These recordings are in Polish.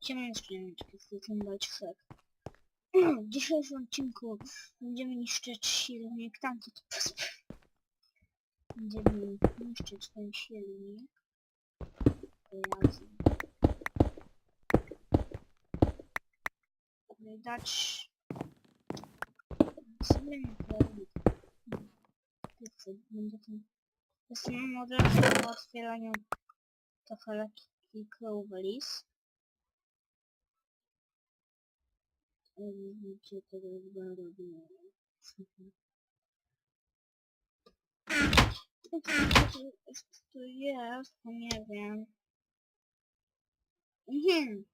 Chcę dać szek. W dzisiejszym odcinku będziemy niszczyć silnik, tamto to pozwól. Będziemy niszczyć ten silnik. Razem. No i dać... sobie nie. Będzie ten... Jestem od razu po otwieraniu kafeleki Crowleys. Gdzie tego chyba robię? To jest? To nie wiem. Mhm.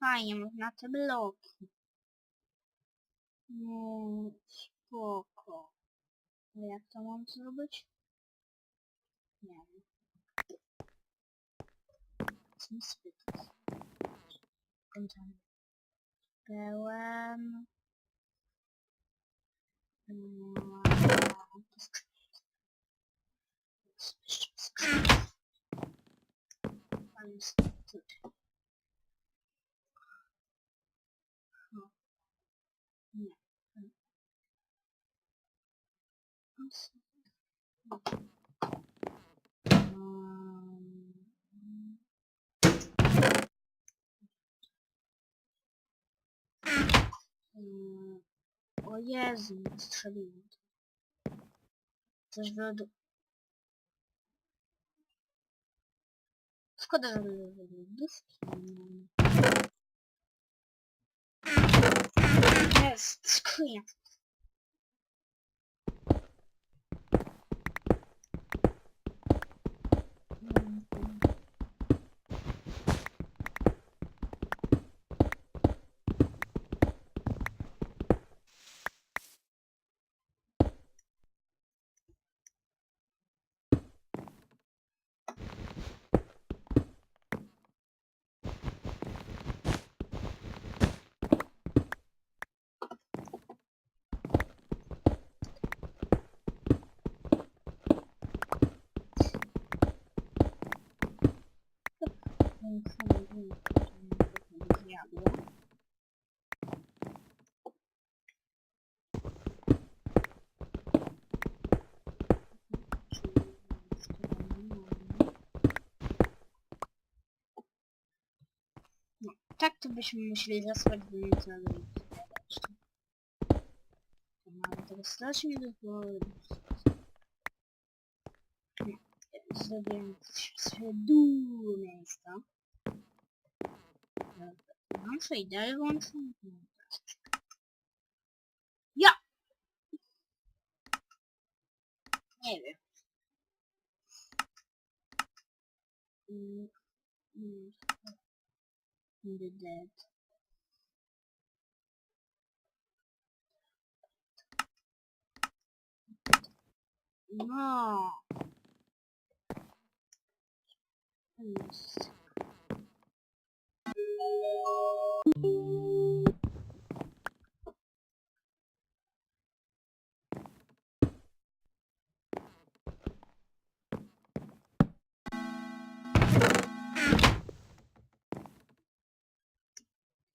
Fajnie, można te bloki. No, spoko. A jak to mam zrobić? Nie wiem. Co mi spytać? Kończymy. Pełen. No, to skrzynka. Jeszcze skrzynka. Tam jest tutaj. O. Nie. Hmm. O, super. Um, Mm, O Jezu, strzeliłem to. Coś wydu... Szkoda, że lodówki nie mam. Jest, skrzynia. Mm, Zjadło. No, tak to byśmy musieli zasłać na No, ale teraz strasznie. Nie, Zrobiłem sobie dużo miejsca. Mam shadery włączone? No, teraz. Ja! Nie wiem. Mm, mm, The dead. No. Jest.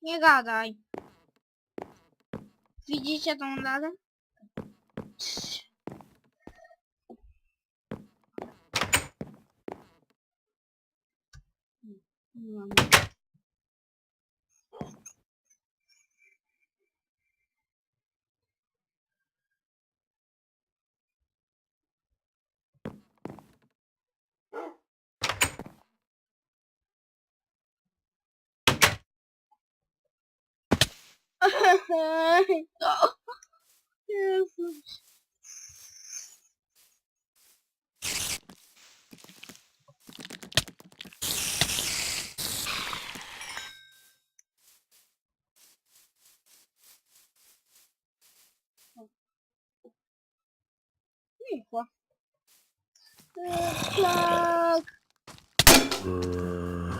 Nie gadaj. Widzicie tą lalę? Nie mam. O, Jezus. Nikła. Tak. Mm.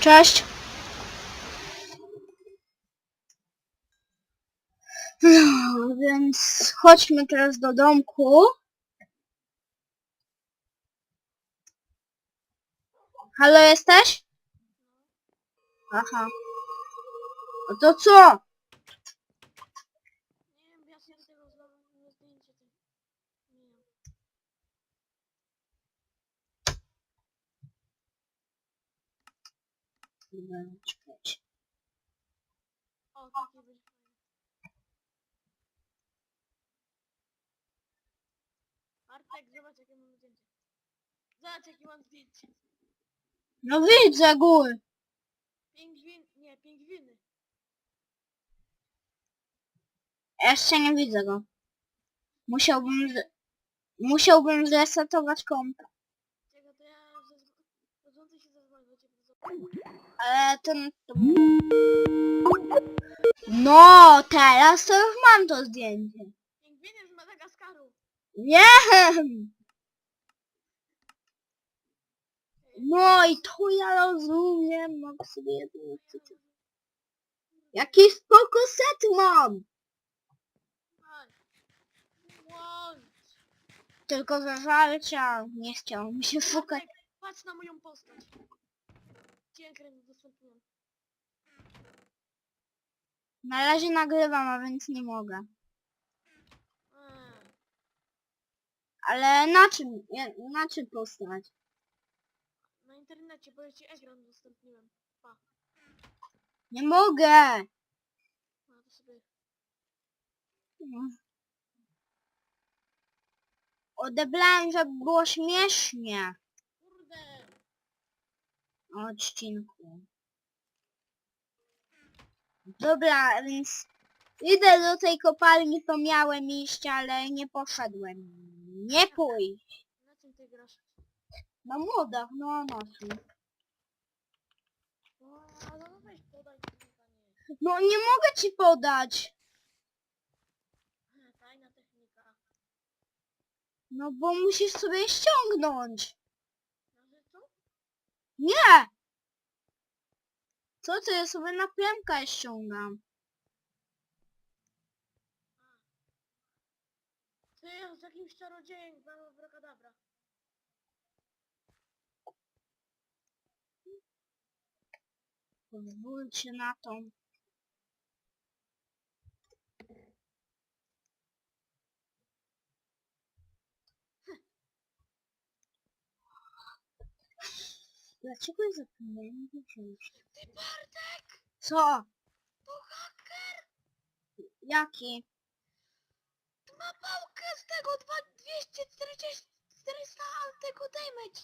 Cześć. No, więc chodźmy teraz do domku. Halo, jesteś? Aha. No to co? Nie wiem, ja sobie tego zrobię zdjęcie. Ty. Nie wiem. O, jakie mam zdjęcie. Zobacz jakie mam zdjęcie. No widzę góry. Pingwin, nie, pingwiny. Jeszcze nie widzę go. Musiałbym... Z... Musiałbym zresetować kompa. Czego to ja. Rodzący się do ciebie. Ale ten... to- No, teraz to już mam to zdjęcie. Pingwiny z Madagaskaru. Wiem! No i to ja rozumiem. Mam sobie jedno... Jaki spoko set mam! Tylko za żarcia nie chciał mi się szukać. Patrz na moją postać. Na razie nagrywam, a więc nie mogę. Ale na czym? ja- Na czym postać? Internecie, bo ja ci ekran udostępniłem. Pa. Nie mogę! No to sobie... Odebrałem, żeby było śmiesznie. Kurde. O odcinku. Dobra, więc idę do tej kopalni, to miałem iść, ale nie poszedłem. Nie pójść. Na ty grasz? Na młodach, no na czym? No, ale no weź podaj pytanie. No nie mogę ci podać. Technika. No bo musisz sobie ściągnąć. No że co? Nie! Co ty, ja sobie na premkę ściągam. Ty z jakimś czarodziejem mam abracadabra. Pozwólcie na to. Dlaczego ja zapomniałem wziąć? Ty Bartek! Co? To haker! Jaki? Ma pałkę z tego 240 400 altego damage!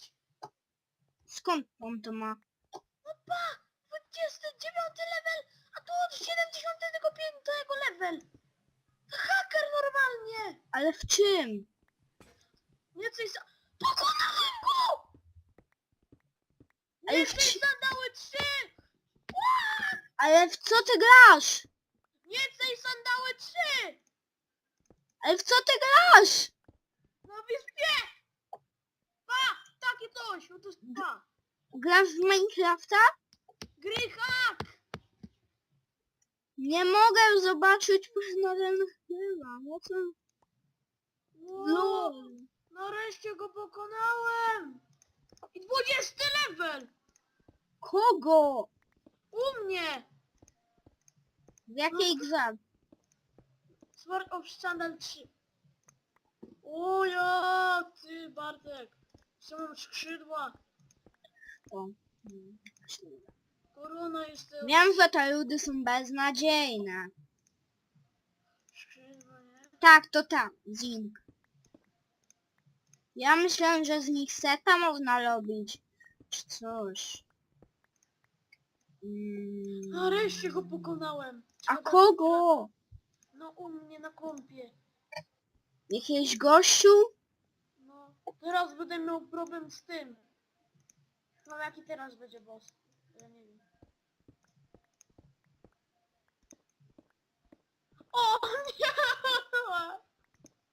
Skąd on to ma? No pa! 29 level, a tu od 75 level! Haker normalnie! Ale w czym? Nie coś za... Pokonałem go! Ale Nie w coś sandały 3! Ale w co ty grasz? Nie coś sandały 3! Ale w co ty grasz? Na wyspie! Pa! Takie coś! No to jest pa! Grasz w Minecrafta? Gry hack! Nie mogę zobaczyć na ten chyba. No co? Wow, No. nareszcie go pokonałem! I 20 level! Kogo? U mnie! W jakiej grze? Sword of Sandal 3. O ja, ty Bartek! Co mam skrzydła? O. Korona jest... Wiem, że te ludy są beznadziejne. Nie? Tak, to tam, zinc. Ja myślałem, że z nich seta można robić. Czy coś. Mm. Nareszcie go pokonałem! A Szkoda- kogo? No u mnie na kompie. Jakiegoś gościu? No, teraz będę miał problem z tym. No jaki teraz będzie boss? Ja nie wiem.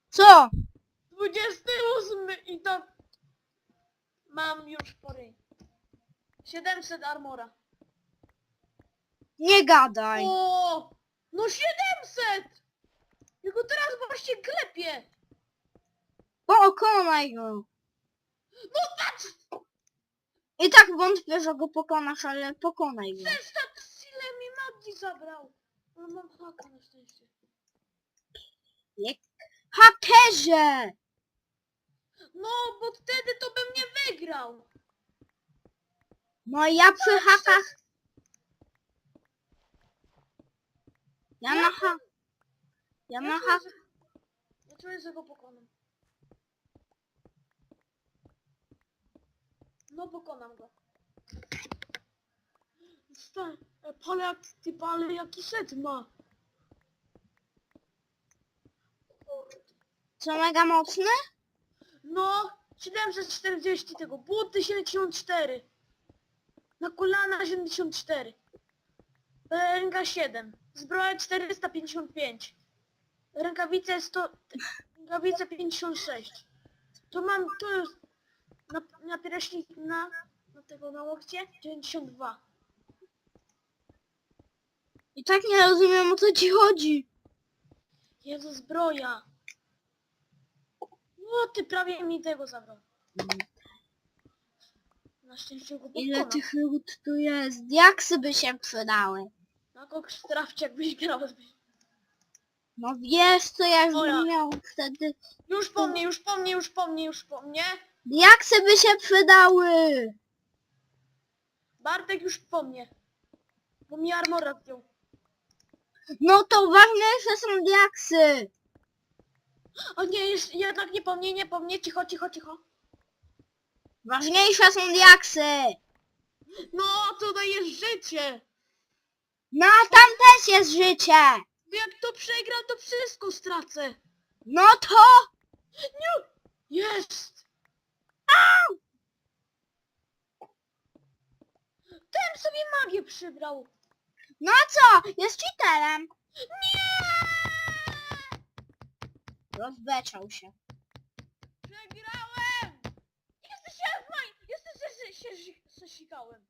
Co? 28 i to... Mam już pory. 700 armora. Nie gadaj. O! No 700! Tylko teraz właśnie klepie. Pokonaj go. No patrz! I tak wątpię, że go pokonasz, ale pokonaj go. Tak ile mi magii zabrał. No mam haka na szczęście. Hakerze! No, bo wtedy to bym nie wygrał. No ja przy hakach... Ja na ha... Ja na ha... że- Ja czuję, że go pokonam. No pokonam go. Stań, e, ale jak, ty ale jaki set ma. Co mega mocny? No, 740 tego, buty 74. Na kolana 74. Ręka 7. Zbroja 455. Rękawice 100... Rękawice 56. To mam, to jest... Na, na pierśnik, na, na tego, na łokcie 92. I tak nie rozumiem o co ci chodzi. Jezu, zbroja. No, ty prawie mi tego zabrał. Na szczęście go Ile tych ród tu jest? Diaksy by się przydały. Na koks trafcie jakbyś grał. No wiesz co ja już Ola. bym miał wtedy. Już po mnie, już po mnie, już po mnie, już po mnie. Diaksy by się przydały! Bartek już po mnie. Bo mi armora zdjął. No to ważniejsze są diaksy! O nie, jeszcze, jednak nie po mnie, nie po mnie, cicho, cicho, cicho. Ważniejsze są diaksy! No, to dajesz życie. No tam też jest życie! Jak to przegram, to wszystko stracę. No to... Nie. Jest. Ten sobie magię przybrał. No co? Jest cheaterem. Nie! Rozbeczał się. Przegrałem! Jesteś się w maj... Jesteś się, się, się, się sikałem.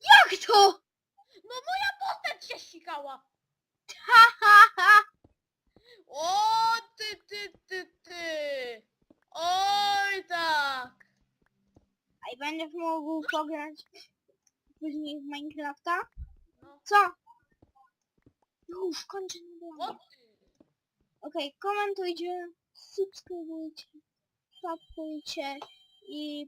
Jak to? No moja postać się sikała. Ha ha ha! O ty, ty, ty, ty. Oj tak. A i będziesz mógł pograć później w Minecrafta? No, Co? Już, kończę na o ty. Okej, komentujcie, subskrybujcie, subskrybujcie i